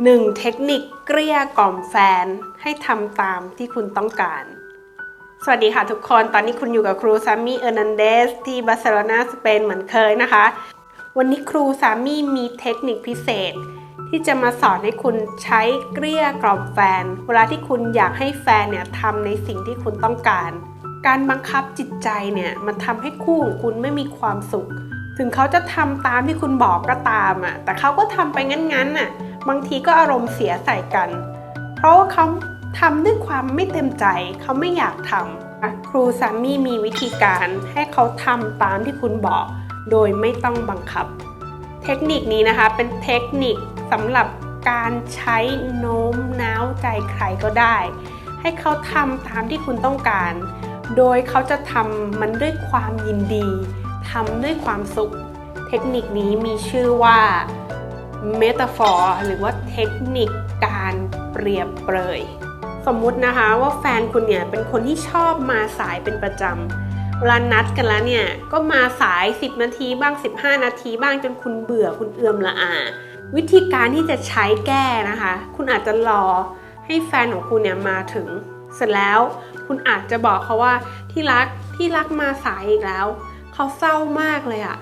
1. เทคนิคเกลี้ยกล่อมแฟนให้ทำตามที่คุณต้องการ สวัสดีค่ะทุกคนตอนนี้คุณอยู่กับครูซามี่เออร์นันเดสที่บาร์เซโลนาสเปนเหมือนเคยนะคะ วันนี้ครูซามี่มีเทคนิคพิเศษ ที่จะมาสอนให้คุณใช้เกลี้ยกล่อมแฟน เวลาที่คุณอยากให้แฟนเนี่ยทำในสิ่งที่คุณต้องการ การบังคับจิตใจเนี่ยมันทำให้คู่ของคุณไม่มีความสุข ถึงเขาจะทำตามที่คุณบอกก็ตามอะแต่เขาก็ทำไปงั้นๆน่ะ บางทีก็อารมณ์เสียใส่กัน เพราะว่าเขาทำด้วยความไม่เต็มใจ เขาไม่อยากทำครูซามี่มีวิธีการให้เขาทำตามที่คุณบอก โดยไม่ต้องบังคับ เทคนิคนี้นะคะเป็นเทคนิคสำหรับการใช้โน้มน้าวใจใครก็ได้ ให้เขาทำตามที่คุณต้องการ โดยเขาจะทำมันด้วยความยินดีทำด้วยความสุข เทคนิคนี้มีชื่อว่า เมตาฟอร์หรือว่าเทคนิคการเปรียบเปรย สมมุตินะคะว่าแฟนคุณเนี่ยเป็นคนที่ชอบมาสายเป็นประจำเวลานัดกันแล้วเนี่ยก็มาสาย 10 นาทีบ้าง 15 นาทีบ้างจนคุณเบื่อคุณเอื่อมละอา วิธีการที่จะใช้แก้นะคะ คุณอาจจะรอให้แฟนของคุณเนี่ยมาถึง เสร็จแล้วคุณอาจจะบอกเขาว่าที่รักที่รักมาสายอีกแล้ว เขาเศร้ามากเลยอะ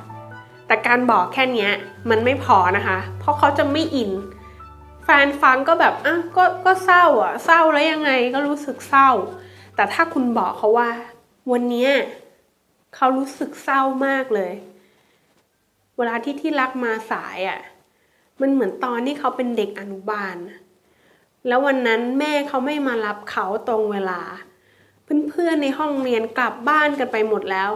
แต่การบอกแค่เนี้ยมันไม่พอนะคะ เพราะเขาจะไม่อิน แฟนฟังก็แบบอะก็ก็เศร้าอะเศร้าแล้วยังไงก็รู้สึกเศร้า แต่ถ้าคุณบอกเขาว่า วันเนี้ยเขารู้สึกเศร้ามากเลย เวลาที่ที่รักมาสายอะมันเหมือนตอนที่เขาเป็นเด็กอนุบาล แล้ววันนั้นแม่เขาไม่มารับเขาตรงเวลา เพื่อนๆในห้องเรียนกลับบ้านกันไปหมดแล้ว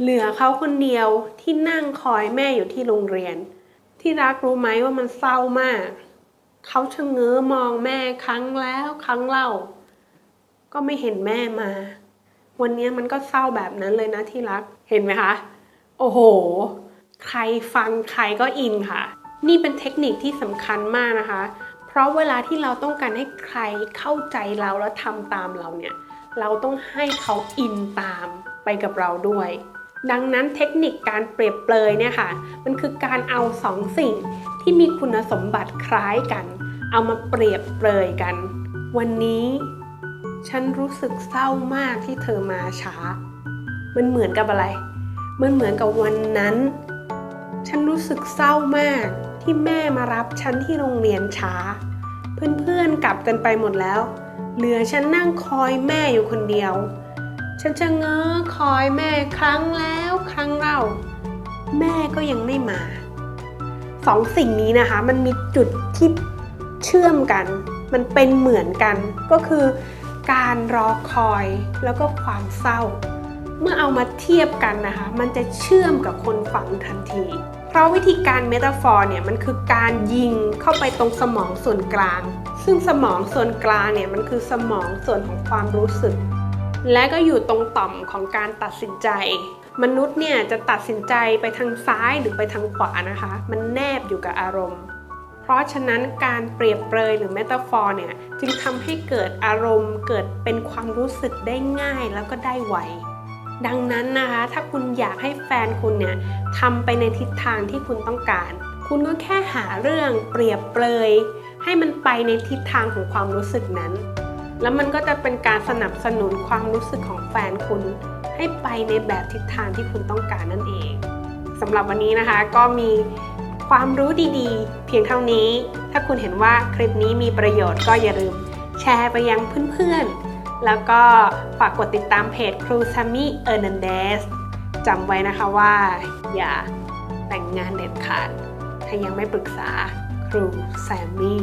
เหลือเขาคนเดียวที่นั่งคอยแม่อยู่ที่โรงเรียน ที่รักรู้ไหมว่ามันเศร้ามาก เขาชะเง้อมองแม่ครั้งแล้วครั้งเล่า ก็ไม่เห็นแม่มา วันนี้มันก็เศร้าแบบนั้นเลยนะที่รักเห็นไหมคะ โอ้โห ใครฟังใครก็อินค่ะ นี่เป็นเทคนิคที่สำคัญมากนะคะ เพราะเวลาที่เราต้องการให้ใครเข้าใจเราแล้วทำตามเราเนี่ย เราต้องให้เขาอินตามไปกับเราด้วย ดังนั้นเทคนิคการเปรียบเปรยเนี่ยค่ะมันคือการเอาสองสิ่งที่มีคุณสมบัติคล้ายกัน เอามาเปรียบเปรยกัน วันนี้ ฉันรู้สึกเศร้ามากที่เธอมาช้า มันเหมือนกับอะไร มันเหมือนกับวันนั้น ฉันรู้สึกเศร้ามากที่แม่มารับฉันที่โรงเรียนช้า เพื่อนๆกลับกันไปหมดแล้ว เหลือฉันนั่งคอยแม่อยู่คนเดียว ฉันจะเง้อคอยแม่ครั้งแล้วครั้งเล่า แม่ก็ยังไม่มาสองสิ่งนี้นะคะ มันมีจุดที่เชื่อมกัน มันเป็นเหมือนกันก็คือการรอคอยแล้วก็ความเศร้า เมื่อเอามาเทียบกันนะคะ มันจะเชื่อมกับคนฟังทันที เพราะวิธีการเมตาฟอร์เนี่ยมันคือการยิงเข้าไปตรงสมองส่วนกลาง ซึ่งสมองส่วนกลางเนี่ยมันคือสมองส่วนของความรู้สึก และก็อยู่ตรงต่อมของการตัดสินใจ มนุษย์เนี่ยจะตัดสินใจไปทางซ้ายหรือไปทางขวานะคะ มันแนบอยู่กับอารมณ์ เพราะฉะนั้นการเปรียบเปรยหรือเมตาฟอร์เนี่ยจึงทำให้เกิดอารมณ์เกิดเป็นความรู้สึกได้ง่ายแล้วก็ได้ไวดังนั้นนะคะ ถ้าคุณอยากให้แฟนคุณเนี่ยทำไปในทิศทางที่คุณต้องการ คุณก็แค่หาเรื่องเปรียบเปรย ให้มันไปในทิศทางของความรู้สึกนั้น แล้วมันก็จะเป็นการสนับสนุนความรู้สึกของแฟนคุณ ให้ไปในแบบทิศทางที่คุณต้องการนั่นเองสำหรับวันนี้นะคะก็มีความรู้ดีๆ เพียงเท่านี้ ถ้าคุณเห็นว่าคลิปนี้มีประโยชน์ก็อย่าลืมแชร์ไปยังเพื่อนๆ แล้วก็ฝากกดติดตามเพจครูซามิเออร์นันเดสจำไว้นะคะว่า อย่าแต่งงานเด็ดขาด ถ้ายังไม่ปรึกษาครูแซมมี่